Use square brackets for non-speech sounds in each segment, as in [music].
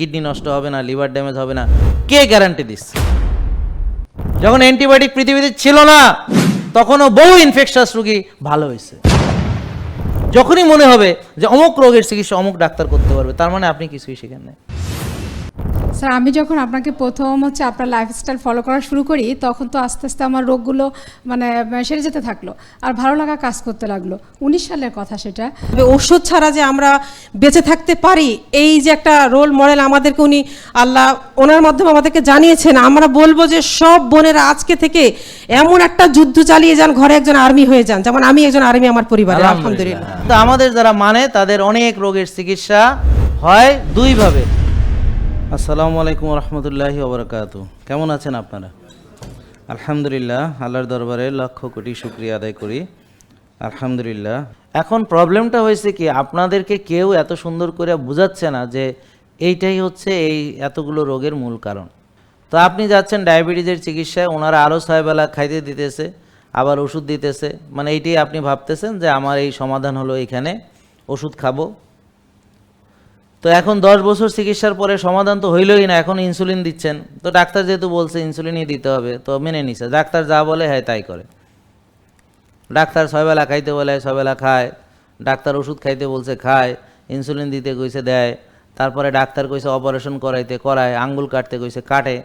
Kidney নষ্ট হবে না, লিভার ড্যামেজ হবে না। কে গ্যারান্টি দিচ্ছে যখন অ্যান্টিবায়োটিক পৃথিবীতে ছিল না, তখনও বহু ইনফেকশাস রুগী ভালো হয়েছে। যখনই মনে হবে যে অমুক রোগের চিকিৎসা অমুক ডাক্তার করতে পারবে, তার মানে আপনি কিছুই শেখেন নাই। স্যার আমি যখন আপনাকে প্রথম হচ্ছে আপনার লাইফস্টাইল ফলো করা শুরু করি তখন তো আস্তে আস্তে আমার রোগগুলো মানে সেরে যেতে থাকল। আর ভালো লাগা কাজ করতে লাগল। উনিশ সালের কথা সেটা। ওষুধ ছাড়া যে আমরা বেঁচে থাকতে পারি এই যে একটা রোল মডেল আমাদেরকে উনি আল্লাহ ওনার মাধ্যমে আমাদেরকে জানিয়েছেন আমরা বলব যে সব বোনেরা আজকে থেকে এমন একটা যুদ্ধ চালিয়ে যান ঘরে একজন আর্মি হয়ে যান। যেমন আমি একজন আর্মি আমার পরিবারে আলহামদুলিল্লাহ। তো আমাদের যারা মানে তাদের অনেক রোগের চিকিৎসা হয় দুইভাবে। আসসালামু আলাইকুম রহমতুল্লাহি ওবরাকাত। কেমন আছেন আপনারা? আলহামদুলিল্লাহ, আল্লাহর দরবারে লক্ষ কোটি শুক্রিয়া আদায় করি। আলহামদুলিল্লাহ। এখন প্রবলেমটা হয়েছে কি, আপনাদেরকে কেউ এত সুন্দর করে বোঝাচ্ছে না যে এইটাই হচ্ছে এই এতগুলো রোগের মূল কারণ। তো আপনি যাচ্ছেন ডায়াবেটিসের চিকিৎসায়, ওনারা আরও ছয়বেলা খাইতে দিতেছে, আবার ওষুধ দিতেছে। মানে এইটাই আপনি ভাবতেছেন যে, আমার এই সমাধান হলো এখানে, ওষুধ খাব। তো এখন দশ বছর চিকিৎসার পরে সমাধান তো হইলই না, এখন ইনসুলিন দিচ্ছেন। তো ডাক্তার যেহেতু বলছে ইনসুলিনই দিতে হবে, তো মেনে নিছে। ডাক্তার যা বলে হ্যাঁ তাই করে। ডাক্তার ছয়বেলা খাইতে বলে ছয়বেলা খায়। ডাক্তার ওষুধ খাইতে বলছে, খায়। ইনসুলিন দিতে কইছে, দেয়। তারপরে ডাক্তার কইছে অপারেশন করাইতে, করায়। আঙ্গুল কাটতে কইছে, কাটে।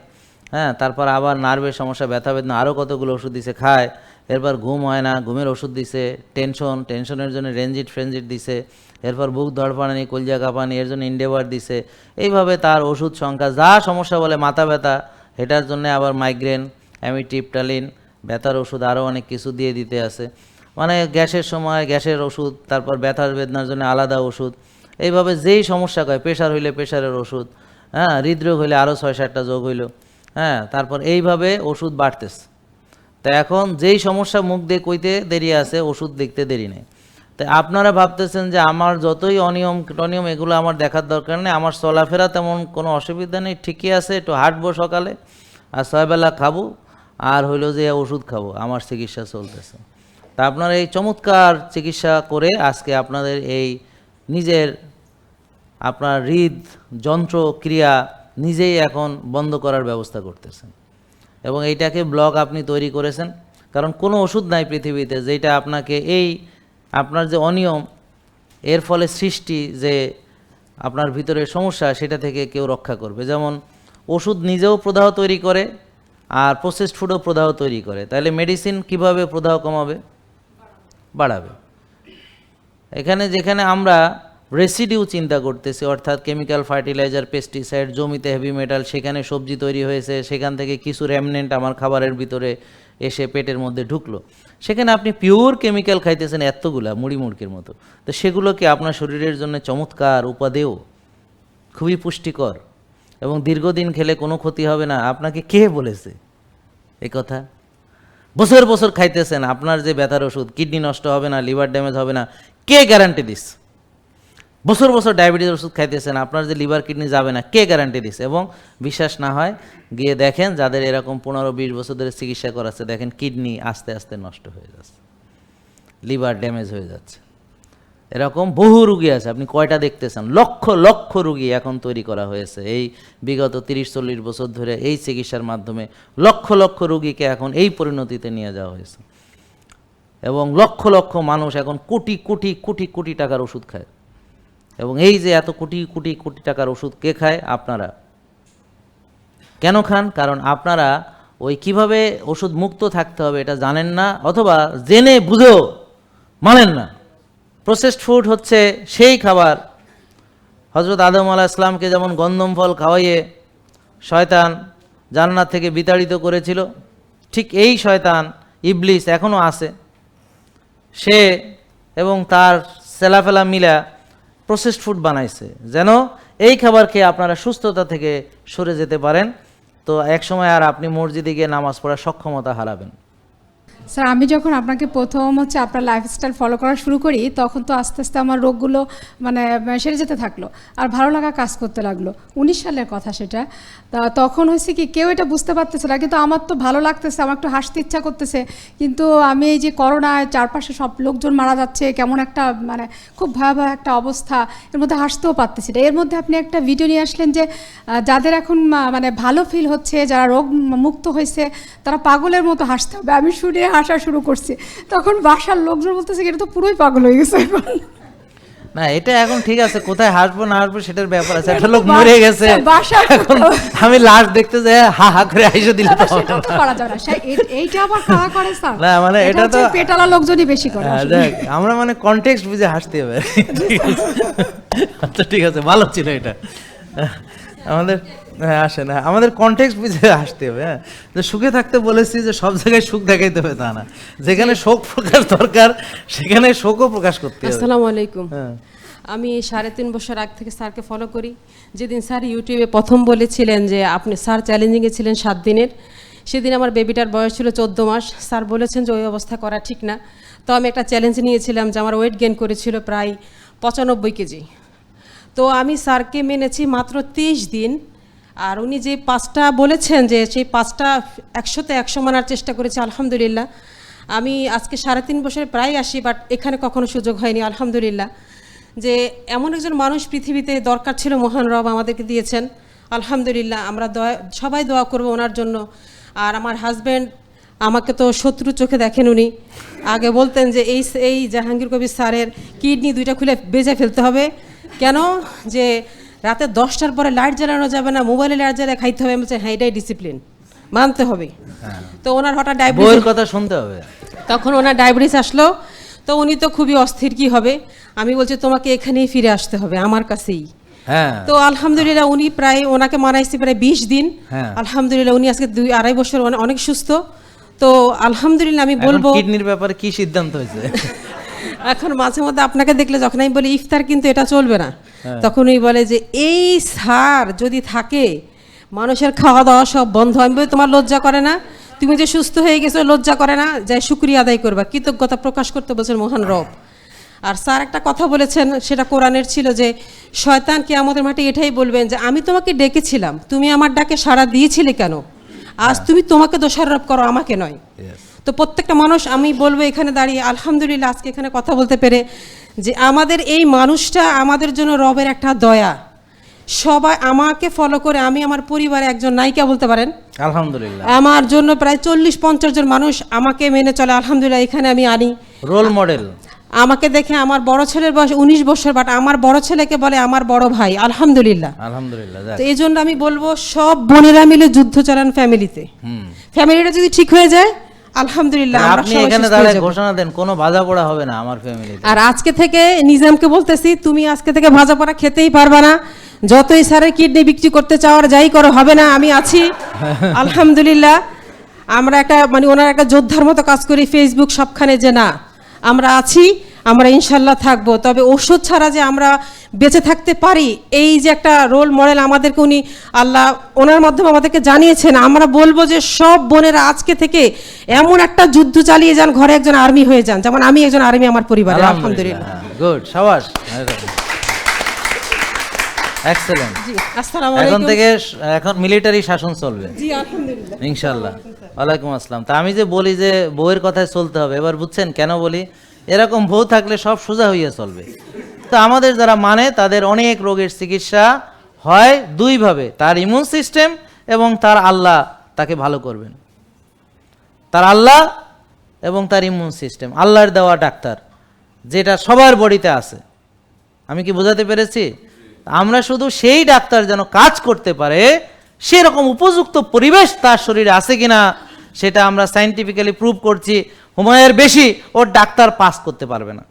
হ্যাঁ তারপর আবার নার্ভের সমস্যা, ব্যথা বেদনা আরও কতগুলো ওষুধ দিছে, খায়। এরপর ঘুম হয় না, ঘুমের ওষুধ দিছে টেনশন টেনশনের জন্য রেঞ্জিট ফ্রেঞ্জিট দিছে। এরপর বুক ধড়ফানি কলজা কাঁপানি, এর জন্য ইন্ডেভার দিছে। এইভাবে তার ওষুধ সংখ্যা, যা সমস্যা বলে মাথা ব্যথা, এটার জন্য আবার মাইগ্রেন অ্যামিটিপটালিন ব্যথার ওষুধ আরও অনেক কিছু দিয়ে দিতে আছে। মানে গ্যাসের সময় গ্যাসের ওষুধ, তারপর ব্যথার বেদনার জন্য আলাদা ওষুধ। এইভাবে যেই সমস্যা হয় প্রেশার হইলে প্রেশারের ওষুধ হ্যাঁ হৃদরোগ হইলে আরও ছয় সাতটা যোগ হইল হ্যাঁ তারপর এইভাবে ওষুধ বাড়তেছে। তা এখন যেই সমস্যা মুখ দিয়ে কইতে দেরি আছে, ওষুধ দেখতে দেরি নেই। তাই আপনারা ভাবতেছেন যে আমার যতই অনিয়ম টনিয়ম এগুলো আমার দেখার দরকার নেই, আমার চলাফেরা তেমন কোনো অসুবিধা নেই, ঠিকই আছে, একটু হাঁটবো সকালে, আর ছয়বেলা খাব, আর হইল যে ওষুধ খাব, আমার চিকিৎসা চলতেছে। তা আপনারা এই চমৎকার চিকিৎসা করে আজকে আপনাদের এই নিজের আপনার হৃদ যন্ত্র ক্রিয়া নিজেই এখন বন্ধ করার ব্যবস্থা করতেছেন। এবং এইটাকে ব্লগ আপনি তৈরি করেছেন, কারণ কোনো ওষুধ নাই পৃথিবীতে যেটা আপনাকে এই আপনার যে অনিয়ম, এর ফলে সৃষ্টি যে আপনার ভিতরে সমস্যা, সেটা থেকে কেউ রক্ষা করবে। যেমন ওষুধ নিজেও প্রদাহ তৈরি করে, আর প্রসেসড ফুডও প্রদাহ তৈরি করে। তাহলে মেডিসিন কীভাবে প্রদাহ কমাবে? বাড়াবে। এখানে যেখানে আমরা রেসিডিউ চিন্তা করতেছি, অর্থাৎ কেমিক্যাল ফার্টিলাইজার পেস্টিসাইড জমিতে হেভি মেটাল সেখানে সবজি তৈরি হয়েছে, সেখান থেকে কিছু র্যামনেন্ট আমার খাবারের ভিতরে এসে পেটের মধ্যে ঢুকলো। সেখানে আপনি পিওর কেমিক্যাল খাইতেছেন এতগুলা মুড়ি মুড়কির মতো। তো সেগুলো কি আপনার শরীরের জন্য চমৎকার উপাদেয়? খুবই পুষ্টিকর। এবং দীর্ঘদিন খেলে কোনো ক্ষতি হবে না। আপনাকে কে বলেছে এ কথা? বছর বছর খাইতেছেন, আপনার যে ব্যথার ওষুধ, কিডনি নষ্ট হবে না, লিভার ড্যামেজ হবে না, কে গ্যারান্টি দিস? বছর বছর ডায়াবেটিস ওষুধ খাইতেছেন, আপনার যে লিভার কিডনি যাবে না, কে গ্যারান্টি দিছে? এবং বিশ্বাস না হয়, গিয়ে দেখেন যাদের এরকম পনেরো বিশ বছর ধরে চিকিৎসা করাচ্ছে, দেখেন কিডনি আস্তে আস্তে নষ্ট হয়ে যাচ্ছে লিভার ড্যামেজ হয়ে যাচ্ছে। এরকম বহু রুগী আছে, আপনি কয়টা দেখতেছেন? লক্ষ লক্ষ রুগী এখন তৈরি করা হয়েছে। এই বিগত তিরিশ, চল্লিশ বছর ধরে এই চিকিৎসার মাধ্যমে লক্ষ লক্ষ রুগীকে এখন এই পরিণতিতে নিয়ে যাওয়া হয়েছে। এবং লক্ষ লক্ষ মানুষ এখন কোটি কোটি কোটি কোটি টাকার ওষুধ খায়। এবং এই যে এত কোটি কোটি কোটি টাকার ওষুধ কে খায়? আপনারা। কেন খান? কারণ আপনারা ওই কীভাবে ওষুধ মুক্ত থাকতে হবে এটা জানেন না, অথবা জেনে বুঝেও মানেন না। প্রসেসড ফুড হচ্ছে সেই খাবার। হজরত আদম আলাহ ইসলামকে যেমন গন্ধম ফল খাওয়াইয়ে শয়তান জান্নাত থেকে বিতাড়িত করেছিল, ঠিক এই শয়তান ইবলিস এখনও আছে। সে এবং তার সেলাফেলা মিলা প্রসেসড ফুড বানাইছে। যেন এই খাবার খেয়ে আপনারা সুস্থতা থেকে সরে যেতে পারেন। তো এক সময় আর আপনি মসজিদে গিয়ে নামাজ পড়ার সক্ষমতা হারাবেন। স্যার, আমি যখন আপনাকে প্রথম হচ্ছে আপনার লাইফস্টাইল ফলো করা শুরু করি, তখন তো আস্তে আস্তে আমার রোগগুলো মানে সেরে যেতে থাকল। আর ভালো লাগা কাজ করতে লাগল। উনিশ সালের কথা সেটা। তা তখন হয়েছে কি, কেউ এটা বুঝতে পারতেছে না, কিন্তু আমার তো ভালো লাগতেছে, আমার একটু হাসতে ইচ্ছা করতেছে। কিন্তু আমি এই যে করোনায় চারপাশে সব লোকজন মারা যাচ্ছে, কেমন একটা মানে খুব ভয়াবহ একটা অবস্থা, এর মধ্যে হাসতেও পারতেছি না। এর মধ্যে আপনি একটা ভিডিও নিয়ে আসলেন যে যাদের এখন মানে ভালো ফিল হচ্ছে, যারা রোগ মুক্ত হয়েছে, তারা পাগলের মতো হাসতে হবে। আমি শুনে হাসা শুরু করছি। তখন বাসার লোকজন বলতেছে এটা তো পুরোই পাগল হয়ে গেছে এখন। না এটা এখন ঠিক আছে কোথায় হাসবো না হাসবো সেটার ব্যাপার আছে। একটা লোক মরে গেছে। এখন আমি লাশ দেখতে যাই হা হা করে আইসে দিলে তো। করা যাবে না। এইটা আবার কারা করে স্যার? না, মানে এটা তো- পেটালা লোকজনই বেশি করে হ্যাঁ, আমরা মানে কনটেক্সট বুঝে হাসতে হবে। আচ্ছা ঠিক আছে ভালো ছিল এটা। আমাদের হ্যাঁ আসে না আমাদের কনটেক্সট বুঝে আসতে হবে হ্যাঁ। যে সুখে থাকতে বলেছি যে সব জায়গায় সুখ দেখাইতে হবে তা না। যেখানে শোক প্রকাশ দরকার সেখানে শোকও প্রকাশ করতে হবে। আসসালামু আলাইকুম। হ্যাঁ। আমি সাড়ে তিন বছর আগ থেকে স্যারকে ফলো করি। যেদিন স্যার ইউটিউবে প্রথম বলেছিলেন যে আপনি স্যার চ্যালেঞ্জিংয়ে ছিলেন সাত দিনের। সেদিন আমার বেবিটার বয়স ছিল চোদ্দ মাস। স্যার বলেছেন যে ওই অবস্থা করা ঠিক না। তো আমি একটা চ্যালেঞ্জ নিয়েছিলাম যে আমার ওয়েট গেইন করেছিল প্রায় পঁচানব্বই কেজি। তো আমি স্যারকে মেনেছি মাত্র তেইশ দিন আর উনি যে পাঁচটা বলেছেন যে সেই পাঁচটা একশোতে একশো মানার চেষ্টা করেছে, আলহামদুলিল্লাহ। আমি আজকে সাড়ে তিন বছরে প্রায় আসি বাট এখানে কখনো সুযোগ হয়নি, আলহামদুলিল্লাহ। যে এমন একজন মানুষ পৃথিবীতে দরকার ছিল, মহান রব আমাদেরকে দিয়েছেন। আলহামদুলিল্লাহ, আমরা দয়া, সবাই দোয়া করব ওনার জন্য। আর আমার হাজব্যান্ড আমাকে তো শত্রু চোখে দেখেন উনি। আগে বলতেন যে এই এই জাহাঙ্গীর কবির স্যারের কিডনি দুইটা খুলে বেজে ফেলতে হবে। কেন? যে রাতে দশটার পরে লাইট জ্বালানো যাবে না মোবাইলে লাইট জ্বালিয়ে খাইতে হবে। বলছি হ্যাঁ এটাই ডিসিপ্লিন মানতে হবে। তো ওনার হঠাৎ ডায়াবেটিস কথা শুনতে হবে। তখন ওনার ডায়াবেটিস আসলো। তো উনি তো খুবই অস্থির কি হবে? আমি বলছি তোমাকে এখানেই ফিরে আসতে হবে আমার কাছেই। হ্যাঁ। তো আলহামদুলিল্লাহ উনি প্রায় ওনাকে মানাইছি প্রায় বিশ দিন। হ্যাঁ। আলহামদুলিল্লাহ উনি আজকে দুই আড়াই বছর অনে- অনেক সুস্থ। তো আলহামদুলিল্লাহ আমি বলব কিডনির ব্যাপারে কি সিদ্ধান্ত হয়েছে? [laughs] এখন মাঝে মধ্যে আপনাকে দেখলে যখন আমি বলি ইফতার কিন্তু এটা চলবে না। হ্যাঁ। তখন উনি বলে যে এই সার যদি থাকে মানুষের খাওয়া দাওয়া সব বন্ধ। আমি বলি তোমার লজ্জা করে না? তুমি যে সুস্থ হয়ে গেছো লজ্জা করে না? যাই শুক্রিয়া আদায় করবা। কৃতজ্ঞতা প্রকাশ করতে বলছেন মহান রব। আর স্যার একটা কথা বলেছেন সেটা কোরআনের ছিল যে শয়তান কে আমাদের মাঠে এটাই বলবেন যে আমি তোমাকে ডেকেছিলাম। তুমি আমার ডাকে সাড়া দিয়েছিলে কেন? আজ তুমি তোমাকে দোষারোপ করো আমাকে নয়. তো প্রত্যেকটা মানুষ আমি বলব এখানে দাঁড়িয়ে আলহামদুলিল্লাহ আজকে এখানে কথা বলতে পেরে যে আমাদের এই মানুষটা আমাদের জন্য রবের একটা দয়া। সবাই আমাকে ফলো করে আমি আমার পরিবারে একজন নায়িকা বলতে পারেন। আলহামদুলিল্লাহ। আমার জন্য প্রায় চল্লিশ পঞ্চাশ জন মানুষ আমাকে মেনে চলে আলহামদুলিল্লাহ এখানে আমি আনি। Role model. আমাকে দেখে আমার বড় ছেলের বয়স উনিশ বছর বাট আমার বড় ছেলেকে বলে আমার বড় ভাই আলহামদুলিল্লাহ। আলহামদুলিল্লাহ তো এই জন্য আমি বলব সব বোনেরা মিলে যুদ্ধ চালান ফ্যামিলিতে ফ্যামিলিটা যদি ঠিক হয়ে যায় আলহামদুলিল্লাহ আপনি এখানে দাঁড়ায় ঘোষণা দেন কোনো ভাজা পড়া হবে না আমার ফ্যামিলি আর আজকে থেকে নিজামকে বলতেছি তুমি আজকে থেকে ভাজা পড়া খেতেই পারবে না। যতই স্যারের কিডনি বিক্রি করতে চাওয়ার যাই করো হবে না আমি আছি। [laughs] আলহামদুলিল্লাহ আমরা একটা মানে ওনার একটা যোদ্ধার মতো কাজ করি ফেসবুক সবখানে যে না। আমরা আছি আমরা ইনশাল্লাহ থাকব। তবে ওষুধ ছাড়া যে আমরা বেঁচে থাকতে পারি এই যে একটা রোল মডেল আমাদেরকে উনি আল্লাহ ওনার মাধ্যমে আমাদেরকে জানিয়েছেন আমরা বলব যে সব বোনেরা আজকে থেকে এমন একটা যুদ্ধ চালিয়ে যান ঘরে একজন আর্মি হয়ে যান। যেমন আমি একজন আর্মি আমার পরিবারে আলহামদুলিল্লাহ। গুড সাবাস। এক্সেলেন্ট এখন থেকে এখন মিলিটারি শাসন চলবে। জি আলহামদুলিল্লাহ। ইনশাল্লাহ ওয়ালাইকুম আসসালাম। তা আমি যে বলি যে বউয়ের কথায় চলতে হবে এবার বুঝছেন কেন বলি? এরকম বউ থাকলে সব সোজা হইয়া চলবে। তো আমাদের যারা মানে তাদের অনেক রোগের চিকিৎসা হয় দুইভাবে, তার ইমিউন সিস্টেম এবং তার আল্লাহ তাকে ভালো করবেন। তার আল্লাহ এবং তার ইমিউন সিস্টেম আল্লাহর দেওয়া ডাক্তার, যেটা সবার বডিতে আছে। আমি কি বোঝাতে পেরেছি? আমরা শুধু সেই ডাক্তার যেন কাজ করতে পারে, সেরকম উপযুক্ত পরিবেশ তার শরীরে আছে কিনা, সেটা আমরা সাইন্টিফিক্যালি প্রুভ করছি। হুমায়ের বেশি, ওর ডাক্তার পাস করতে পারবে না।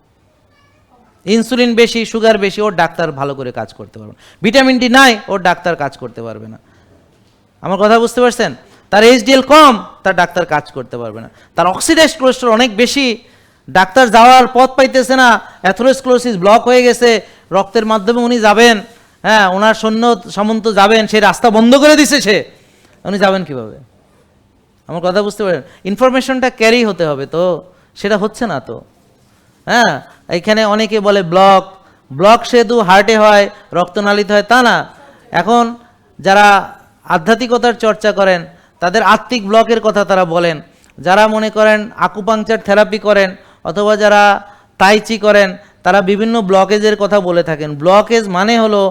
ইনসুলিন বেশি, সুগার বেশি, ওর ডাক্তার ভালো করে কাজ করতে পারবে না। ভিটামিন ডি নাই, ওর ডাক্তার কাজ করতে পারবে না। আমার কথা বুঝতে পারছেন? তার এইচডিএল কম, তার ডাক্তার কাজ করতে পারবে না। তার অক্সিডাইজ কোলেস্ট্রল অনেক বেশি, ডাক্তার যাওয়ার পথ পাইতেছে না। অ্যাথোরোস্ক্লোসিস ব্লক হয়ে গেছে, রক্তের মাধ্যমে উনি যাবেন। হ্যাঁ ওনার সৈন্য সামন্ত যাবেন সেই রাস্তা বন্ধ করে দিছে সে। উনি যাবেন কীভাবে? আমার কথা বুঝতে পারেন? ইনফরমেশনটা ক্যারি হতে হবে তো, সেটা হচ্ছে না তো। হ্যাঁ? এখানে অনেকে বলে ব্লক ব্লক সেতু হার্টে হয়, রক্তনালীতে হয়, তা না। এখন যারা আধ্যাত্মিকতার চর্চা করেন, তাদের আত্মিক ব্লকের কথা তারা বলেন। যারা মনে করেন আকুপাংচার থেরাপি করেন, অথবা যারা তাইচি করেন, তারা বিভিন্ন ব্লকেজের কথা বলে থাকেন। ব্লকেজ মানে হলো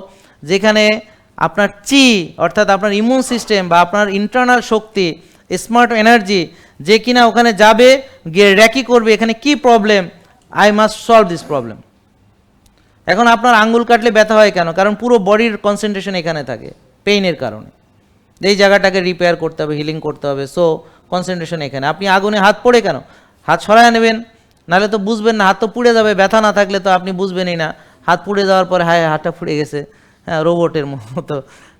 যেখানে আপনার চি অর্থাৎ আপনার ইমিউন সিস্টেম বা আপনার ইন্টারনাল শক্তি স্মার্ট এনার্জি যে কিনা ওখানে যাবে, গিয়ে র্যাকি করবে, এখানে কি problem I must solve this problem এখন আপনার আঙ্গুল কাটলে ব্যথা হয় কেন? কারণ পুরো বডির কনসেন্ট্রেশন এখানে থাকে পেইনের কারণে। এই জায়গাটাকে রিপেয়ার করতে হবে হিলিং করতে হবে সো কনসেন্ট্রেশন এখানে। আপনি আগুনে হাত পড়ে কেন? হাত সরায় নেবেন, নাহলে তো বুঝবেন না, হাত তো পুড়ে যাবে, ব্যথা না থাকলে তো আপনি বুঝবেনই না। হাত পুড়ে যাওয়ার পরে, হায়, হাতটা পুড়ে গেছে। হ্যাঁ রোবটের মতো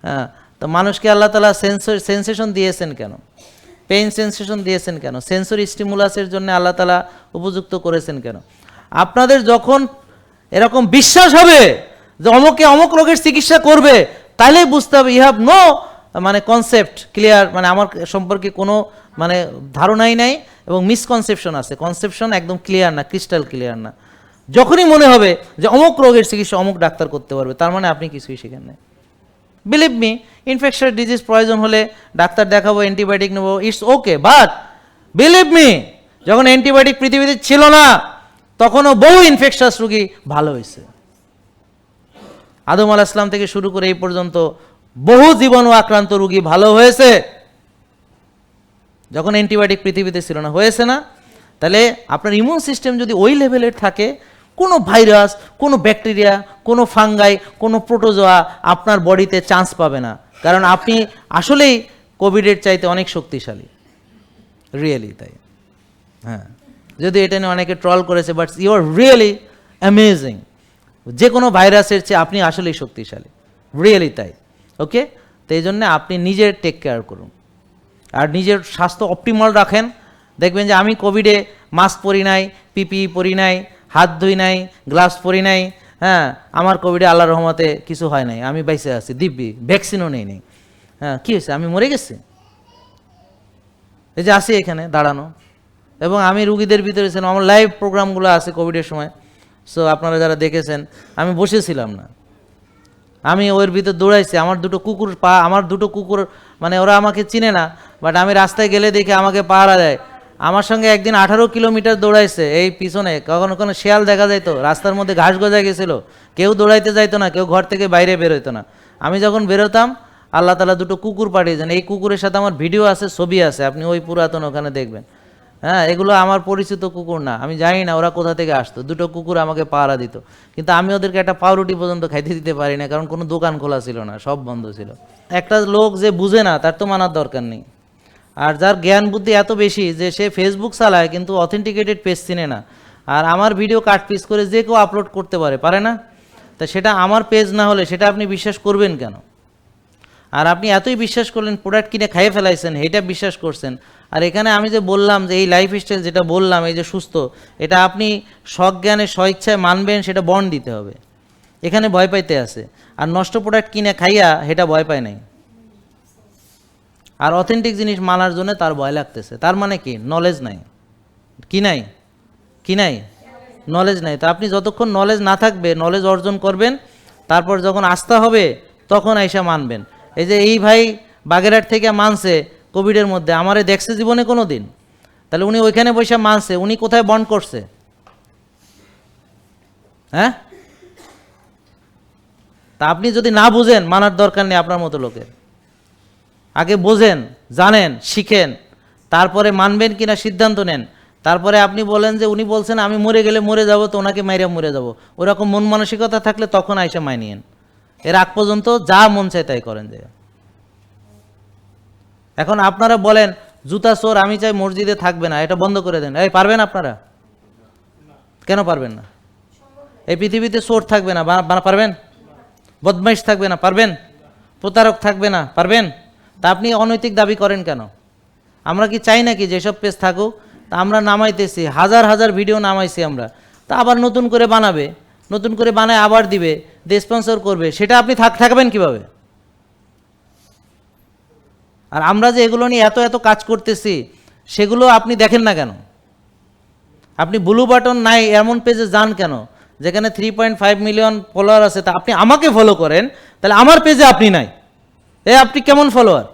হ্যাঁ। তো মানুষকে আল্লাহ তালা সেন্সর সেন্সেশন দিয়েছেন কেন? পেইন সেন্সেশন দিয়েছেন কেন? সেন্সরি স্টিমুলাসের জন্য আল্লাহ তালা উপযুক্ত করেছেন কেন? আপনাদের যখন এরকম বিশ্বাস হবে যে অমুকে অমুক রোগের চিকিৎসা করবে তাহলেই বুঝতে হবে ইউ হ্যাভ নো মানে কনসেপ্ট ক্লিয়ার মানে আমার সম্পর্কে কোনো মানে ধারণাই নাই এবং মিসকনসেপশন আছে। কনসেপশন একদম ক্লিয়ার না ক্রিস্টাল ক্লিয়ার না। যখনই মনে হবে যে অমুক রোগের চিকিৎসা অমুক ডাক্তার করতে পারবে, তার মানে আপনি কিছুই শিখেন নাই। বিলিভ মি ইনফেকশন ডিজিজ প্রয়োজন হলে ডাক্তার দেখাবো অ্যান্টিবায়োটিক নেব it's okay but believe me যখন অ্যান্টিবায়োটিক পৃথিবীতে ছিল না, তখনও বহু ইনফেকশাস রুগী ভালো হয়েছে। আদম আলাহ ইসলাম থেকে শুরু করে এই পর্যন্ত বহু জীবাণু আক্রান্ত রুগী ভালো হয়েছে। যখন অ্যান্টিবায়োটিক পৃথিবীতে ছিল না, হয়েছে না, তাহলে আপনার ইমিউন সিস্টেম যদি ওই লেভেলের থাকে কোনো ভাইরাস, কোনো ব্যাকটেরিয়া, কোনো ফাঙ্গাই, কোনো প্রোটোজোয়া আপনার বডিতে চান্স পাবে না। কারণ আপনি আসলেই কোভিডের চাইতে অনেক শক্তিশালী। রিয়েলি তাই। হ্যাঁ। যদি এটা নিয়ে অনেকে ট্রল করেছে but you are really amazing যে কোনো ভাইরাসের চেয়ে আপনি আসলেই শক্তিশালী। রিয়েলি তাই। ওকে তো এই জন্যে আপনি নিজের টেক কেয়ার করুন। আর নিজের স্বাস্থ্য অপটিমাল রাখেন। দেখবেন যে আমি কোভিডে মাস্ক পরি নাই পিপি পরি নাই হাত ধুই নাই, গ্লাভস পরি নাই হ্যাঁ আমার কোভিডে আল্লাহ রহমতে কিছু হয় নাই, আমি বাইসে আছি, দিব্যি ভ্যাকসিনও নেই নেই। হ্যাঁ কী হয়েছে? আমি মরে গেছি? এই যে আসি এখানে, দাঁড়ানো। এবং আমি রুগীদের ভিতরে ছিলাম, আমার লাইভ প্রোগ্রামগুলো আছে কোভিডের সময়। সো আপনারা যারা দেখেছেন, আমি বসেছিলাম না। আমি ওর ভিতর দৌড়াইছি, আমার দুটো কুকুর পা, আমার দুটো কুকুর মানে ওরা আমাকে চিনে না বাট আমি রাস্তায় গেলে দেখে আমাকে পাহারা দেয় আমার সঙ্গে একদিন আঠারো কিলোমিটার দৌড়াইছে, এই পিছনে। কখনো কোনো শেয়াল দেখা যাইতো, রাস্তার মধ্যে ঘাস গজায় গেছিল। কেউ দৌড়াইতে যাইতো না, কেউ ঘর থেকে বাইরে বেরোতো না। আমি যখন বেরোতাম, আল্লাহ তালা দুটো কুকুর পাঠিয়েছেন এই কুকুরের সাথে আমার ভিডিও আছে, ছবি আছে, আপনি ওই পুরাতন ওখানে দেখবেন। হ্যাঁ এগুলো আমার পরিচিত কুকুর না। আমি জানি না ওরা কোথা থেকে আসতো। দুটো কুকুর আমাকে পাহারা দিত। কিন্তু আমি ওদেরকে একটা পাউরুটি পর্যন্ত খাইতে দিতে পারি না, কারণ কোনো দোকান খোলা ছিল না, সব বন্ধ ছিল। একটা লোক যে বুঝে না, তার তো মানার দরকার নেই। আর যার জ্ঞান বুদ্ধি এত বেশি যে সে ফেসবুক চালায়, কিন্তু অথেন্টিকেটেড পেজ চিনে না। আর আমার ভিডিও কাট পিস করে যে কেউ আপলোড করতে পারে পারে না? তা সেটা আমার পেজ না হলে সেটা আপনি বিশ্বাস করবেন কেন? আর আপনি এতই বিশ্বাস করলেন প্রোডাক্ট কিনে খাইয়ে ফেলাইছেন এটা বিশ্বাস করছেন। আর এখানে আমি যে বললাম যে এই লাইফ স্টাইল যেটা বললাম, এই যে সুস্থ, এটা আপনি সজ্ঞানে, স্বইচ্ছায় মানবেন, সেটা বন্ড দিতে হবে। এখানে ভয় পাইতে আছে। আর নষ্ট প্রোডাক্ট কিনে খাইয়া, সেটা ভয় পায় নাই। আর অথেন্টিক জিনিস মানার জন্য তার ভয় লাগতেছে। তার মানে কি? নলেজ নাই। কি নাই? কি নাই? নলেজ নাই। তো আপনি যতক্ষণ নলেজ না থাকবে নলেজ অর্জন করবেন, তারপর যখন আস্থা হবে, তখন আইসা মানবেন। এই যে এই ভাই বাগেরহাট থেকে মানছে কোভিডের মধ্যে, আমারে দেখছে জীবনে কোনো দিন তাহলে উনি ওইখানে বসে মানছে, উনি কোথায় বন্ড করছে? হ্যাঁ? তা আপনি যদি না বুঝেন, মানার দরকার নেই আপনার মতো লোকের। আগে বোঝেন, জানেন, শিখেন। তারপরে মানবেন কিনা সিদ্ধান্ত নেন। তারপরে আপনি বলেন যে, উনি বলছেন আমি মরে গেলে মরে যাব, তো ওনাকে মাইরা মরে যাব। ওরকম মন মানসিকতা থাকলে তখন আইসা মানিয়েন এর আগ পর্যন্ত যা মন চায় তাই করেন যে। এখন আপনারা বলেন, জুতা চোর, আমি চাই মসজিদে থাকবে না। এটা বন্ধ করে দেন। এই পারবেন আপনারা? কেন পারবেন না? এই পৃথিবীতে চোর থাকবে না পারবেন? বদমাইশ থাকবে না, পারবেন? প্রতারক থাকবে না, পারবেন? তা আপনি অনৈতিক দাবি করেন কেন? আমরা কি চাই নাকি যেসব পেজ থাকুক? তা আমরা নামাইতেছি, হাজার হাজার ভিডিও নামাইছি আমরা। তা আবার নতুন করে বানাবে, নতুন করে বানায় আবার দিবে দিয়ে স্পন্সর করবে, সেটা আপনি থাক, থাকবেন কীভাবে? আর আমরা যে এগুলো নিয়ে এত এত কাজ করতেছি, সেগুলো আপনি দেখেন না কেন? আপনি ব্লু বাটন নাই এমন পেজে যান কেন? যেখানে three point five million follower আছে, তা আপনি আমাকে ফলো করেন, তাহলে আমার পেজে আপনি নাই। এ, আপনি কেমন ফলোয়ার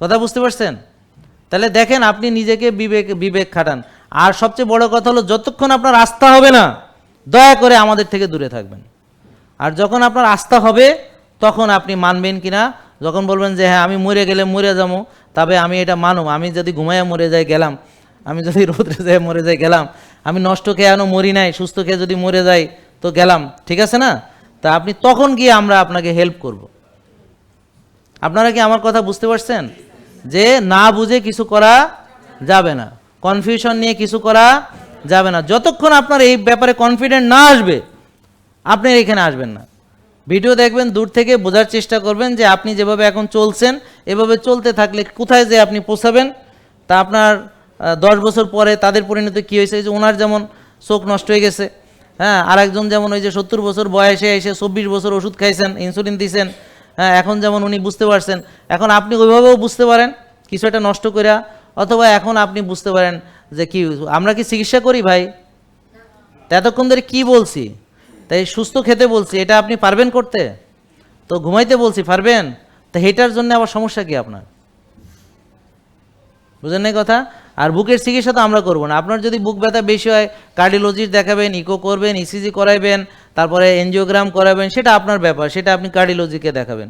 কথা বুঝতে পারছেন? তাহলে দেখেন, আপনি নিজেকে বিবেক বিবেক খাটান। আর সবচেয়ে বড় কথা হলো, যতক্ষণ আপনার আস্থা হবে না, দয়া করে আমাদের থেকে দূরে থাকবেন। আর যখন আপনার আস্থা হবে, তখন আপনি মানবেন কিনা, যখন বলবেন যে হ্যাঁ আমি মরে গেলে মরে যাব, তবে আমি এটা মানব। আমি যদি ঘুমাইয়া মরে যাই, গেলাম। আমি যদি রোদ্রে যাই মরে যাই, গেলাম। আমি নষ্ট খেয়ে এখনও মরি নাই, সুস্থ খেয়ে যদি মরে যাই, তো গেলাম। ঠিক আছে না? তা আপনি তখন গিয়ে আমরা আপনাকে হেল্প করব। আপনারা কি আমার কথা বুঝতে পারছেন? যে না বুঝে কিছু করা যাবে না। কনফিউশন নিয়ে কিছু করা যাবে না। যতক্ষণ আপনার এই ব্যাপারে কনফিডেন্ট না আসবে, আপনি এখানে আসবেন না। ভিডিও দেখবেন, দূর থেকে বোঝার চেষ্টা করবেন যে আপনি যেভাবে এখন চলছেন, এভাবে চলতে থাকলে কোথায় যে আপনি পৌঁছাবেন, তা আপনার দশ বছর পরে তাদের পরিণতি কী হয়েছে? যে ওনার যেমন চোখ নষ্ট হয়ে গেছে হ্যাঁ আর একজন যেমন ওই যে সত্তর বছর বয়সে এসে চব্বিশ বছর ওষুধ খাইছেন ইনসুলিন দিয়েছেন হ্যাঁ এখন যেমন উনি বুঝতে পারছেন, এখন আপনি ওইভাবেও বুঝতে পারেন, কিছু একটা নষ্ট করিয়া অথবা এখন আপনি বুঝতে পারেন যে কি, আমরা কি চিকিৎসা করি ভাই? এতক্ষণ ধরে কি বলছি? তাই সুস্থ খেতে বলছি, এটা আপনি পারবেন করতে? তো ঘুমাইতে বলছি, পারবেন? তা হেটার জন্য আবার সমস্যা কি আপনার? বুঝেন নাই কথা? আর বুকের চিকিৎসা তো আমরা করব না। আপনার যদি বুক ব্যথা বেশি হয় কার্ডিওলজিস্ট দেখাবেন ইকো করবেন ইসিজি করাইবেন, তারপরে এনজিওগ্রাম করাবেন, সেটা আপনার ব্যাপার, সেটা আপনি কার্ডিওলজিকে দেখাবেন।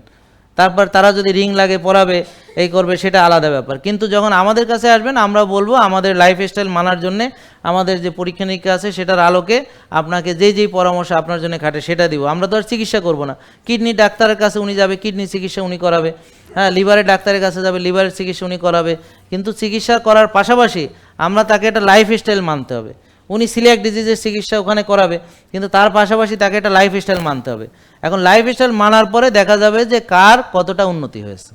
তারপর তারা যদি রিং লাগে, পরাবে, এই করবে, সেটা আলাদা ব্যাপার। কিন্তু যখন আমাদের কাছে আসবেন, আমরা বলব আমাদের লাইফস্টাইল মানার জন্যে আমাদের যে পরীক্ষা নিরীক্ষা আছে, সেটার আলোকে আপনাকে যেই যেই পরামর্শ আপনার জন্য খাটে, সেটা দিব। আমরা তো আর চিকিৎসা করব না। কিডনি ডাক্তারের কাছে উনি যাবে, কিডনি চিকিৎসা উনি করাবে। হ্যাঁ লিভারের ডাক্তারের কাছে যাবে, লিভারের চিকিৎসা উনি করাবে। কিন্তু চিকিৎসা করার পাশাপাশি আমরা তাকে একটা লাইফস্টাইল মানতে হবে। উনি সিলিয়াক ডিজিজের চিকিৎসা ওখানে করাবে, কিন্তু তার পাশাপাশি তাকে একটা লাইফস্টাইল মানতে হবে। এখন লাইফস্টাইল মানার পরে দেখা যাবে যে কার কতটা উন্নতি হয়েছে।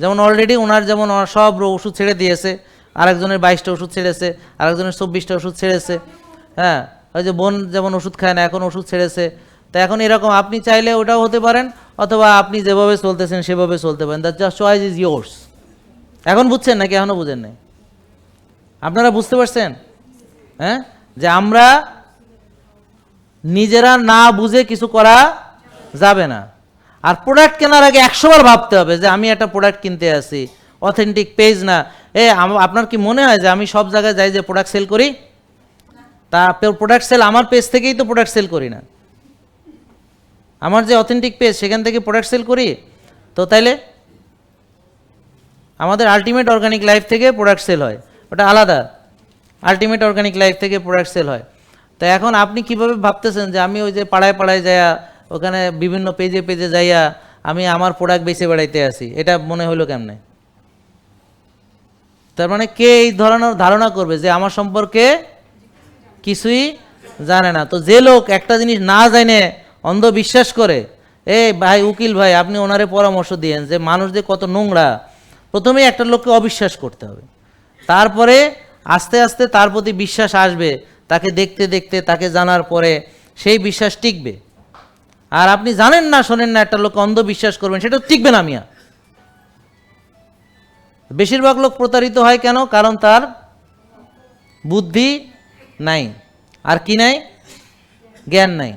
যেমন অলরেডি ওনার যেমন সব ওষুধ ছেড়ে দিয়েছে, আরেকজনের বাইশটা ওষুধ ছেড়েছে, আরেকজনের চব্বিশটা ওষুধ ছেড়েছে হ্যাঁ? ওই যে বোন যেমন ওষুধ খায় না, এখন ওষুধ ছেড়েছে। তা এখন এরকম আপনি চাইলে ওটাও হতে পারেন, অথবা আপনি যেভাবে চলতেছেন সেভাবে চলতে পারেন। The just choice is yours এখন বুঝছেন নাকি? এখনও বুঝেন নাই? আপনারা বুঝতে পারছেন? হ্যাঁ? যে আমরা নিজেরা না বুঝে কিছু করা যাবে না। আর প্রোডাক্ট কেনার আগে একশোবার ভাবতে হবে যে আমি একটা প্রোডাক্ট কিনতে আসি অথেন্টিক পেজ না। এ আপনার কি মনে হয় যে আমি সব জায়গায় যাই যে প্রোডাক্ট সেল করি? তা প্রোডাক্ট সেল আমার পেজ থেকেই তো প্রোডাক্ট সেল করি না। আমার যে অথেন্টিক পেজ সেখান থেকে প্রোডাক্ট সেল করি? তো তাইলে আমাদের আলটিমেট অর্গানিক লাইফ থেকে প্রোডাক্ট সেল হয়। ওটা আলাদা। আলটিমেট অর্গানিক লাইফ থেকে প্রোডাক্ট সেল হয়। তো এখন আপনি কীভাবে ভাবতেছেন যে আমি ওই যে পাড়ায় পাড়ায় যাইয়া, ওখানে বিভিন্ন পেজে পেজে যাইয়া আমি আমার প্রোডাক্ট বেছে বেড়াইতে আসি? এটা মনে হলো কেমনে? তার মানে কে এই ধরনের ধারণা করবে যে আমার সম্পর্কে কিছুই জানে না? তো যে লোক একটা জিনিস না জানে অন্ধ বিশ্বাস করে, এ ভাই, উকিল ভাই, আপনি ওনারে পরামর্শ দিয়েন যে মানুষ যে কত নোংরা। প্রথমেই একটা লোককে অবিশ্বাস করতে হবে। তারপরে আস্তে আস্তে তার প্রতি বিশ্বাস আসবে, তাকে দেখতে দেখতে, তাকে জানার পরে সেই বিশ্বাস টিকবে। আর আপনি জানেন না, শোনেন না, একটা লোক অন্ধ বিশ্বাস করবেন, সেটা টিকবে না মিয়া। বেশিরভাগ লোক প্রতারিত হয় কেন? কারণ তার বুদ্ধি নাই। আর কি নাই? জ্ঞান নাই।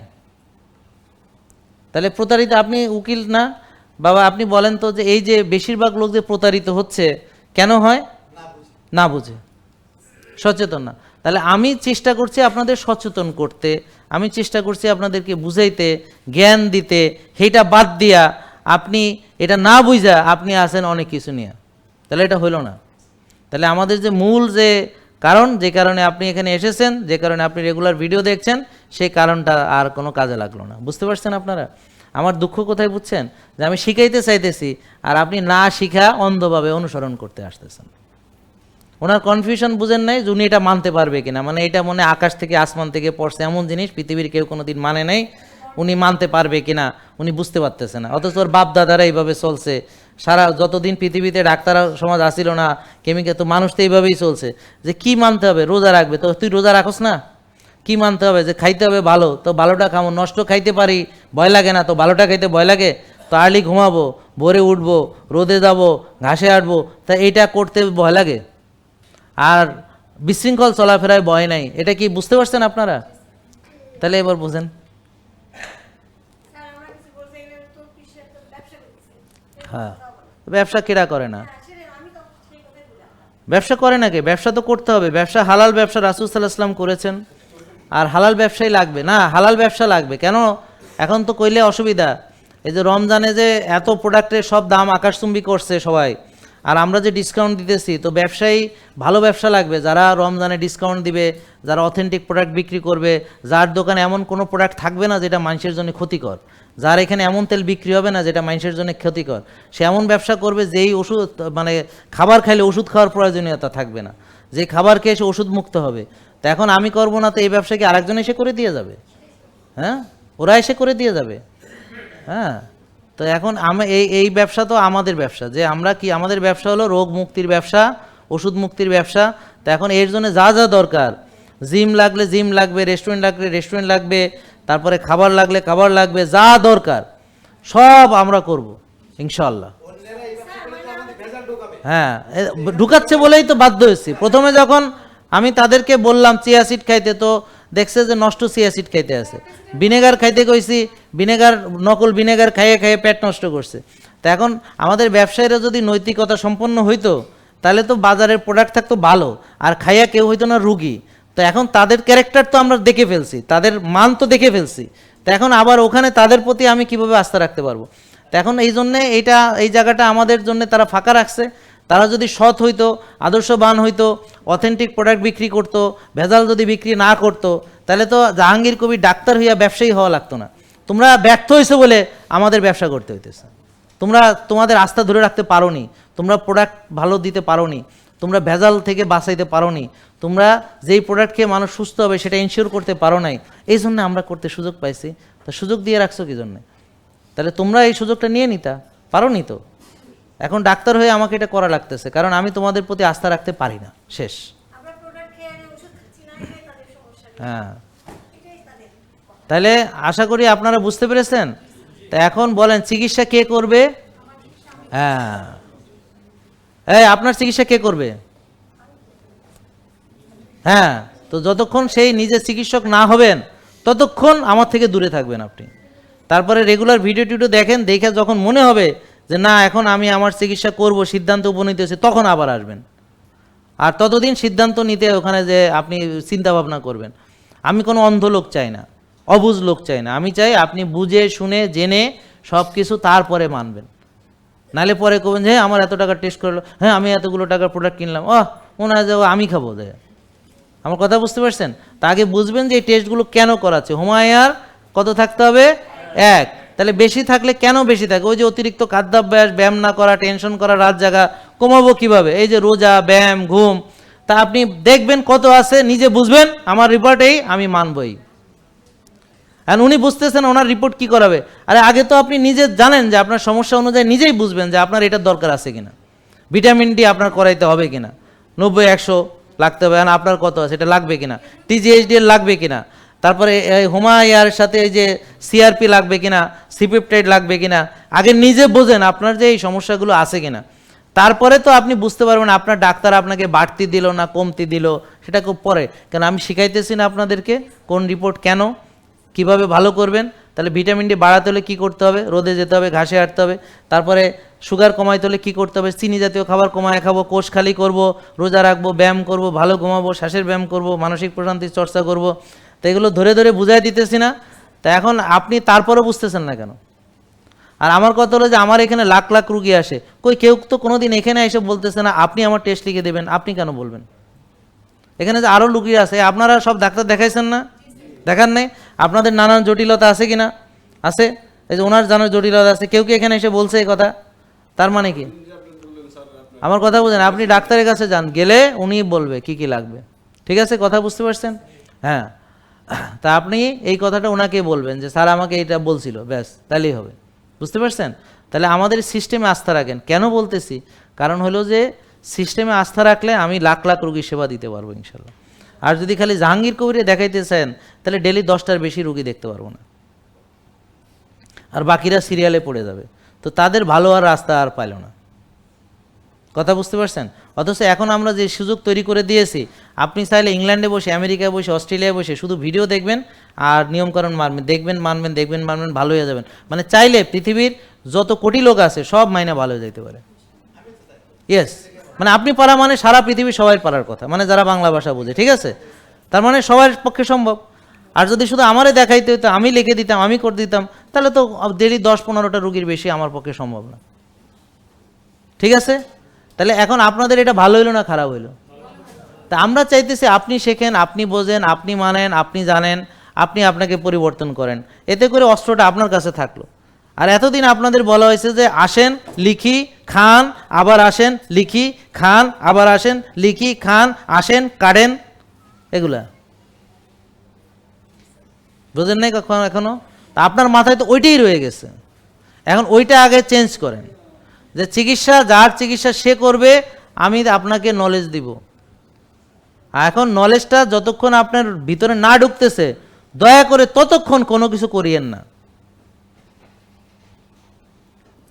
তাহলে প্রতারিত, আপনি উকিল না? বাবা, আপনি বলেন তো যে এই যে বেশিরভাগ লোক যে প্রতারিত হচ্ছে, কেন হয়? না বুঝে। সচেতন না। তাহলে আমি চেষ্টা করছি আপনাদের সচেতন করতে, আমি চেষ্টা করছি আপনাদেরকে বুঝাইতে, জ্ঞান দিতে সেইটা বাদ দিয়া আপনি এটা না বুঝা আপনি আসেন অনেক কিছু নিয়ে। তাহলে এটা হইল না। তাহলে আমাদের যে মূল যে কারণ, যে কারণে আপনি এখানে এসেছেন, যে কারণে আপনি রেগুলার ভিডিও দেখছেন, সেই কারণটা আর কোনো কাজে লাগল না। বুঝতে পারছেন আপনারা? আমার দুঃখ কোথায় বুঝছেন? যে আমি শিখাইতে চাইতেছি, আর আপনি না শিখা অন্ধভাবে অনুসরণ করতে আসতেছেন। ওনার কনফিউশন বুঝেন নাই যে উনি এটা মানতে পারবে কিনা। মানে এটা মনে আকাশ থেকে আসমান থেকে পড়ছে এমন জিনিস, পৃথিবীর কেউ কোনো দিন মানে নাই উনি মানতে পারবে কিনা, উনি বুঝতে পারতেছে না। অথচ ওর বাপ দাদারা এইভাবে চলছে। সারা যতদিন পৃথিবীতে ডাক্তার সমাজ আসিল না কেমিকে তো মানুষ তো এইভাবেই চলছে। যে কি মানতে হবে? রোজা রাখবে তো? তুই রোজা রাখোস না? কি মানতে হবে? যে খাইতে হবে ভালো, তো ভালোটা খামো। নষ্ট খাইতে পারি, ভয় লাগে না, তো ভালোটা খাইতে ভয় লাগে? তো আর্লি ঘুমাবো, ভোরে উঠবো, রোদে যাব, ঘাসে আটবো তা এটা করতে ভয় লাগে? আর বিশৃঙ্খল চলাফেরায় ভয় নাই। এটা কি বুঝতে পারছেন আপনারা? তাহলে এবার বুঝেন। হ্যাঁ। ব্যবসা কেরা করে না? ব্যবসা করে নাকি ব্যবসা তো করতে হবে। ব্যবসা হালাল ব্যবসা রাসুল সাল্লাহ করেছেন। আর হালাল ব্যবসাই লাগবে। না হালাল ব্যবসা লাগবে। কেন? এখন তো কইলে অসুবিধা। এই যে রমজানে যে এত প্রোডাক্টের সব দাম আকাশচুম্বী করছে সবাই। আর আমরা যে ডিসকাউন্ট দিতেছি, তো ব্যবসায়ী, ভালো ব্যবসা লাগবে, যারা রমজানে ডিসকাউন্ট দিবে, যারা অথেন্টিক প্রোডাক্ট বিক্রি করবে, যার দোকানে এমন কোনো প্রোডাক্ট থাকবে না যেটা মানুষের জন্য ক্ষতিকর। যার এখানে এমন তেল বিক্রি হবে না যেটা মানুষের জন্য ক্ষতিকর। সে এমন ব্যবসা করবে যেই ওষুধ মানে খাবার খাইলে ওষুধ খাওয়ার প্রয়োজনীয়তা থাকবে না। যে খাবার খেয়ে সে ওষুধ মুক্ত হবে। তো এখন আমি করব না, তো এই ব্যবসা কি আরেকজন এসে করে দিয়ে যাবে। হ্যাঁ? ওরা এসে করে দিয়ে যাবে। হ্যাঁ? তো এখন আমি, এই এই ব্যবসা তো আমাদের ব্যবসা। যে আমরা কি, আমাদের ব্যবসা হলো রোগ মুক্তির ব্যবসা, ওষুধ মুক্তির ব্যবসা। তো এখন এর জন্য যা যা দরকার। জিম লাগলে জিম লাগবে, রেস্টুরেন্ট লাগলে রেস্টুরেন্ট লাগবে, তারপরে খাবার লাগলে খাবার লাগবে, যা দরকার, সব আমরা করব ইনশাল্লাহ হ্যাঁ ঢুকাচ্ছে বলেই তো বাধ্য হয়েছি। প্রথমে যখন আমি তাদেরকে বললাম, চিয়া সিট খাইতে তো দেখছে যে নষ্ট চিয়া সিড খাইতে আছে। ভিনেগার খাইতে কইছি, ভিনেগার, নকল ভিনেগার খাইয়ে খাইয়ে পেট নষ্ট করছে। তো এখন আমাদের ব্যবসায়ীরা যদি নৈতিকতা সম্পন্ন হইতো, তাহলে তো বাজারের প্রোডাক্ট থাকতো ভালো, আর খাইয়া কেউ হইতো না রুগী। তো এখন তাদের ক্যারেক্টার তো আমরা দেখে ফেলছি, তাদের মান তো দেখে ফেলছি। তো এখন আবার ওখানে তাদের প্রতি আমি কীভাবে আস্থা রাখতে পারব? তো এখন এই জন্যে এইটা, এই জায়গাটা আমাদের জন্য তারা ফাঁকা রাখছে। তারা যদি সৎ হইতো, আদর্শবান হইতো অথেন্টিক প্রোডাক্ট বিক্রি করতো, ভেজাল যদি বিক্রি না করত, তাহলে তো জাহাঙ্গীর কবি ডাক্তার হইয়া ব্যবসায়ী হওয়া লাগতো না। তোমরা ব্যর্থ হয়েছো বলে আমাদের ব্যবসা করতে হইতেছে। তোমরা তোমাদের আস্থা ধরে রাখতে পারো নি তোমরা প্রোডাক্ট ভালো দিতে পারো নি তোমরা ভেজাল থেকে বাঁচাইতে পারো নি তোমরা যেই প্রোডাক্ট খেয়ে মানুষ সুস্থ হবে সেটা ইনশিওর করতে পারো নাই। এই জন্য আমরা করতে সুযোগ পাইছি। তা সুযোগ দিয়ে রাখছো কি জন্যে? তাহলে তোমরা এই সুযোগটা নিয়ে নিতা পারো নি তো? এখন ডাক্তার হয়ে আমাকে এটা করা লাগতেছে কারণ আমি তোমাদের প্রতি আস্থা রাখতে পারি না। শেষ। হ্যাঁ। তাহলে আশা করি আপনারা বুঝতে পেরেছেন? তা এখন বলেন চিকিৎসা কে করবে? হ্যাঁ। এই আপনার চিকিৎসা কে করবে? হ্যাঁ তো যতক্ষণ সেই নিজে চিকিৎসক না হবেন ততক্ষণ আমার থেকে দূরে থাকবেন আপনি। তারপরে রেগুলার ভিডিও টিডিও দেখেন দেখে যখন মনে হবে যে না এখন আমি আমার চিকিৎসা করব সিদ্ধান্ত উপনীত হয়েছে তখন আবার আসবেন। আর ততদিন সিদ্ধান্ত নিতে ওখানে যে আপনি চিন্তা ভাবনা করবেন। আমি কোনো অন্ধ লোক চাই না অবুঝ লোক চাই না। আমি চাই আপনি বুঝে শুনে জেনে সব কিছু তারপরে মানবেন। নালে পরে করবেন যে হ্যাঁ, আমার এত টাকা টেস্ট করল হ্যাঁ আমি এতগুলো টাকার প্রোডাক্ট কিনলাম ও মনে হয় যে আমি খাব দেয় আমার কথা বুঝতে পারছেন? তা আগে বুঝবেন যে এই টেস্টগুলো কেন করাচ্ছে? হুমায়ার কত থাকতে হবে? এক। তাহলে বেশি থাকলে কেন বেশি থাকে? ওই যে অতিরিক্ত খাদ্যাভ্যাস, ব্যায়াম না করা টেনশন করা, রাত জাগা, কমাবো কীভাবে? এই যে রোজা, ব্যায়াম, ঘুম, তা আপনি দেখবেন কত আছে, নিজে বুঝবেন, আমার রিপোর্টেই আমি মানবই। আর উনি বুঝতেছেন ওনার রিপোর্ট কি করাবে? আরে আগে তো আপনি নিজে জানেন যে আপনার সমস্যা অনুযায়ী নিজেই বুঝবেন যে আপনার এটার দরকার আছে কিনা। ভিটামিন ডি আপনার করাইতে হবে কিনা? নব্বই, একশো লাগতে হবে আপনার কত আছে, এটা লাগবে কিনা? টিজিএইচডিএল লাগবে কিনা? তারপরে এই হুমায়ার সাথে এই যে সিআরপি লাগবে কিনা সিপেপটাইড লাগবে কিনা, আগে নিজে বোঝেন আপনার যে এই সমস্যাগুলো আছে কিনা। তারপরে তো আপনি বুঝতে পারবেন আপনার ডাক্তার আপনাকে বাড়তি দিল না, কমতি দিল, সেটা খুব পরে। কেন আমি শিখাইতেছি না আপনাদেরকে কোন রিপোর্ট কেন, কীভাবে ভালো করবেন, তাহলে ভিটামিন ডি বাড়াতে হলে কী করতে হবে? রোদে যেতে হবে, ঘাসে হাঁটতে হবে। তারপরে সুগার কমাইতে হলে কী করতে হবে? চিনি জাতীয় খাবার কমায় খাব, কোষ খালি করব, রোজা রাখব, ব্যায়াম করব, ভালো ঘুমাবো, শ্বাসের ব্যায়াম করব, মানসিক প্রশান্তির চর্চা করব। তো এগুলো ধরে ধরে বুঝাই দিতেছি না। তা এখন আপনি তারপরও বুঝতেছেন না কেন? আর আমার কথা হলো যে আমার এখানে লাখ লাখ রুগী আসে। কই কেউ তো কোনোদিন এখানে এসে বলতেছে না, আপনি আমার টেস্ট লিখে দেবেন, আপনি কেন বলবেন? এখানে যে আরও রুগী আছে, আপনারা সব ডাক্তার দেখাইছেন না? দেখান নাই? আপনাদের নানান জটিলতা আছে কি না আছে? এই যে ওনার জানার জটিলতা আছে, কেউ কি এখানে এসে বলছে এই কথা? তার মানে কি? আমার কথা বুঝেন, আপনি ডাক্তারের কাছে যান, গেলে উনি বলবে কি কি লাগবে। ঠিক আছে? কথা বুঝতে পারছেন? হ্যাঁ। তা আপনি এই কথাটা ওনাকে বলবেন যে, স্যার, আমাকে এটা বলছিল। ব্যাস, তাহলেই হবে। বুঝতে পারছেন? তাহলে আমাদের সিস্টেমে আস্থা রাখেন। কেন বলতেছি? কারণ হলো যে সিস্টেমে আস্থা রাখলে আমি লাখ লাখ রুগী সেবা দিতে পারব, ইনশাল্লাহ। আর যদি খালি জাহাঙ্গীর কবিরে দেখাইতে চান, তাহলে ডেলি দশটার বেশি রুগী দেখতে পারব না। আর বাকিরা সিরিয়ালে পড়ে যাবে। তো তাদের ভালো আর রাস্তা আর পাইল না। কথা বুঝতে পারছেন? অথচ এখন আমরা যে সুযোগ তৈরি করে দিয়েছি, আপনি চাইলে ইংল্যান্ডে বসে, আমেরিকায় বসে, অস্ট্রেলিয়ায় বসে শুধু ভিডিও দেখবেন আর নিয়মকানুন মানবেন, দেখবেন মানবেন দেখবেন, মানবেন, ভালো হয়ে যাবেন। মানে চাইলে পৃথিবীর যত কোটি লোক আছে, সব মাইনে ভালো হয়ে যেতে পারে। ইয়েস মানে আপনি পারা মানে সারা পৃথিবী সবাই পারার কথা মানে যারা বাংলা ভাষা বোঝে, ঠিক আছে? তার মানে সবার পক্ষে সম্ভব। আর যদি শুধু আমারে দেখাইতে হতো আমি লিখে দিতাম, আমি করে দিতাম, তাহলে তো দেরি দশ পনেরোটা রুগীর বেশি আমার পক্ষে সম্ভব না। ঠিক আছে? তাহলে এখন আপনাদের এটা ভালো হইল না খারাপ হইল? তা আমরা চাইতেছি আপনি শেখেন, আপনি বোঝেন, আপনি মানেন, আপনি জানেন, আপনি আপনাকে পরিবর্তন করেন। এতে করে অস্ত্রটা আপনার কাছে থাকল। আর এতদিন আপনাদের বলা হয়েছে যে আসেন, লিখি, খান, আবার আসেন, লিখি, খান, আবার আসেন, লিখি, খান, আসেন, কাটেন, এগুলা। বুঝেন নাই কখন এখনও? তা আপনার মাথায় তো ওইটাই রয়ে গেছে। এখন ওইটা আগে চেঞ্জ করেন। যে চিকিৎসা যার চিকিৎসা সে করবে আমি আপনাকে নলেজ দিব। এখন নলেজটা যতক্ষণ আপনার ভিতরে না ঢুকতেছে দয়া করে ততক্ষণ কোনো কিছু করিয়েন না।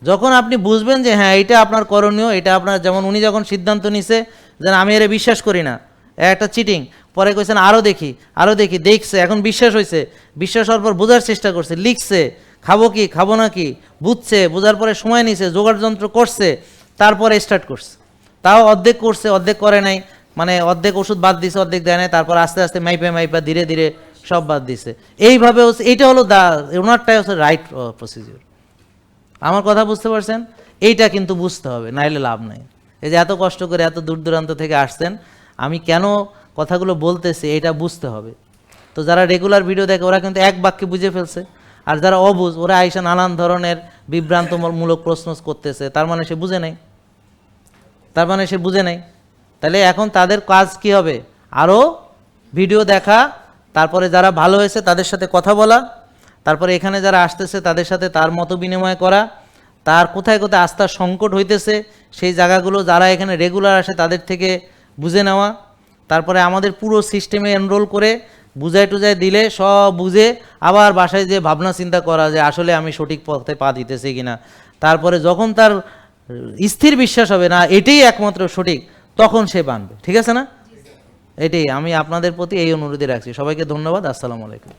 যখন আপনি বুঝবেন যে হ্যাঁ এটা আপনার করণীয় এটা আপনার যেমন উনি যখন সিদ্ধান্ত নিছে যে না, আমি এর বিশ্বাস করি না একটা চিটিং পরে কইছেন আরও দেখি আরও দেখি দেখছে এখন বিশ্বাস হয়েছে বিশ্বাস হওয়ার পর বোঝার চেষ্টা করছে লিখছে। খাব কি, খাব না কি? বুঝছে, বোঝার পরে সময় নিছে জোগাড় যন্ত্র করছে, তারপরে স্টার্ট করছে। তাও অর্ধেক করছে, অর্ধেক করে নাই মানে অর্ধেক ওষুধ বাদ দিছে, অর্ধেক দেয় নাই, তারপর আস্তে আস্তে মাইপে মাইপা ধীরে ধীরে সব বাদ দিছে। এইভাবে হচ্ছে, এইটা হলো দা, ওনারটাই হচ্ছে রাইট প্রসিজিওর আমার কথা বুঝতে পারছেন? এইটা কিন্তু বুঝতে হবে, নাইলে লাভ নাই। এই যে এত কষ্ট করে এত দূর দূরান্ত থেকে আসছেন, আমি কেন কথাগুলো বলতেছি এটা বুঝতে হবে। তো যারা রেগুলার ভিডিও দেখে, ওরা কিন্তু এক বাক্যে বুঝে ফেলছে। আর যারা অবুজ, ওরা আইসা নানান ধরনের বিভ্রান্তমূলক প্রশ্ন করতেছে। তার মানে সে বুঝে নাই। তার মানে সে বুঝে নাই। তাহলে এখন তাদের কাজ কি হবে? আরও ভিডিও দেখা, তারপরে যারা ভালো হয়েছে তাদের সাথে কথা বলা, তারপরে এখানে যারা আসতেছে তাদের সাথে তার মতো বিনিময় করা, তার কোথায় কোথায় আস্থার সংকট হইতেছে, সেই জায়গাগুলো যারা এখানে রেগুলার আসে তাদের থেকে বুঝে নেওয়া, তারপরে আমাদের পুরো সিস্টেমে এনরোল করে বুঝাই টুজাই দিলে সব বুঝে আবার বাসায় যে ভাবনা চিন্তা করা যে আসলে আমি সঠিক পথে পা দিতেছি কিনা। তারপরে যখন তার স্থির বিশ্বাস হবে না এটাই একমাত্র সঠিক তখন সে বানবে ঠিক আছে না? এটাই আমি আপনাদের প্রতি এই অনুরোধে রাখছি। সবাইকে ধন্যবাদ আসসালামু আলাইকুম।